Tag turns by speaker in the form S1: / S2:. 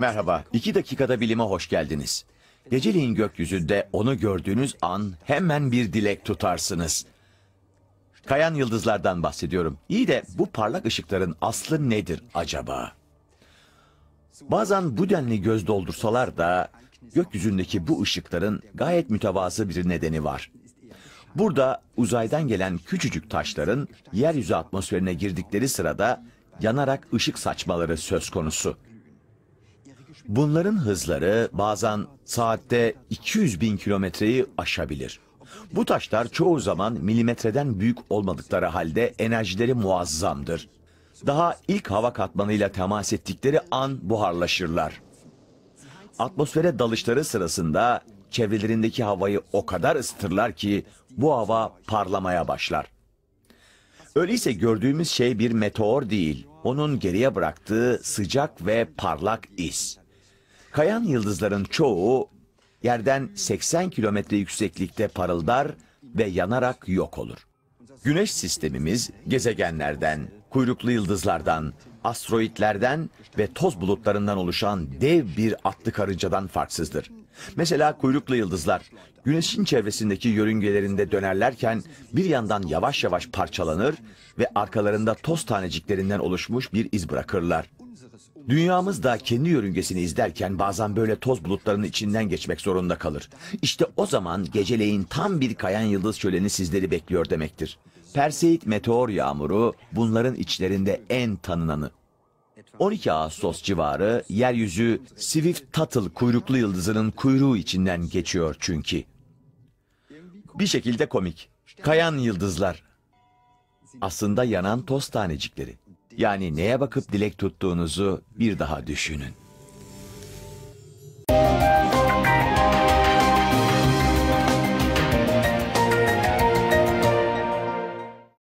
S1: Merhaba. İki dakikada bilime hoş geldiniz. Geceliğin gökyüzünde onu gördüğünüz an hemen bir dilek tutarsınız. Kayan yıldızlardan bahsediyorum. İyi de bu parlak ışıkların aslı nedir acaba? Bazen bu denli göz doldursalar da gökyüzündeki bu ışıkların gayet mütevazı bir nedeni var. Burada uzaydan gelen küçücük taşların yeryüzü atmosferine girdikleri sırada yanarak ışık saçmaları söz konusu. Bunların hızları bazen saatte 200 bin kilometreyi aşabilir. Bu taşlar çoğu zaman milimetreden büyük olmadıkları halde enerjileri muazzamdır. Daha ilk hava katmanıyla temas ettikleri an buharlaşırlar. Atmosfere dalışları sırasında çevrelerindeki havayı o kadar ısıtırlar ki bu hava parlamaya başlar. Öyleyse gördüğümüz şey bir meteor değil, onun geriye bıraktığı sıcak ve parlak iz. Kayan yıldızların çoğu yerden 80 kilometre yükseklikte parıldar ve yanarak yok olur. Güneş sistemimiz gezegenlerden, kuyruklu yıldızlardan, asteroitlerden ve toz bulutlarından oluşan dev bir atlı karıncadan farksızdır. Mesela kuyruklu yıldızlar güneşin çevresindeki yörüngelerinde dönerlerken bir yandan yavaş yavaş parçalanır ve arkalarında toz taneciklerinden oluşmuş bir iz bırakırlar. Dünyamız da kendi yörüngesini izlerken bazen böyle toz bulutlarının içinden geçmek zorunda kalır. İşte o zaman geceleyin tam bir kayan yıldız şöleni sizleri bekliyor demektir. Perseid meteor yağmuru bunların içlerinde en tanınanı. 12 Ağustos civarı yeryüzü Swift Tuttle kuyruklu yıldızının kuyruğu içinden geçiyor çünkü. Bir şekilde komik. Kayan yıldızlar. Aslında yanan toz tanecikleri. Yani neye bakıp dilek tuttuğunuzu bir daha düşünün.